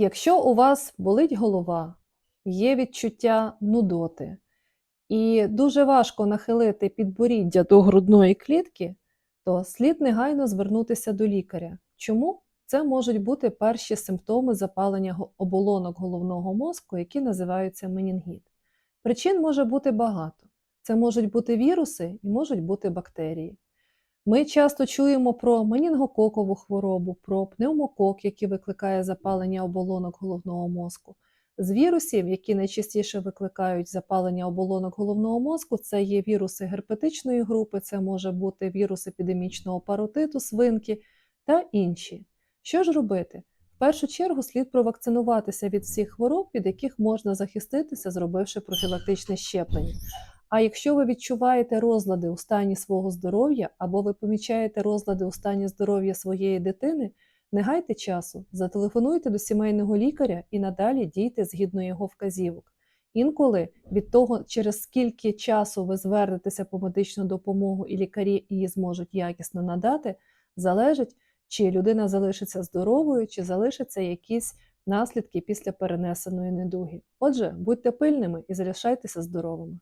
Якщо у вас болить голова, є відчуття нудоти, і дуже важко нахилити підборіддя до грудної клітки, то слід негайно звернутися до лікаря. Чому? Це можуть бути перші симптоми запалення оболонок головного мозку, які називаються менінгіт. Причин може бути багато. Це можуть бути віруси і можуть бути бактерії. Ми часто чуємо про менінгококову хворобу, про пневмокок, який викликає запалення оболонок головного мозку. З вірусів, які найчастіше викликають запалення оболонок головного мозку, це є віруси герпетичної групи, це може бути вірус епідемічного паротиту, свинки та інші. Що ж робити? В першу чергу слід провакцинуватися від всіх хвороб, від яких можна захиститися, зробивши профілактичне щеплення. А якщо ви відчуваєте розлади у стані свого здоров'я або ви помічаєте розлади у стані здоров'я своєї дитини, не гайте часу, зателефонуйте до сімейного лікаря і надалі дійте згідно його вказівок. Інколи від того, через скільки часу ви звернетеся по медичну допомогу і лікарі її зможуть якісно надати, залежить, чи людина залишиться здоровою, чи залишаться якісь наслідки після перенесеної недуги. Отже, будьте пильними і залишайтеся здоровими.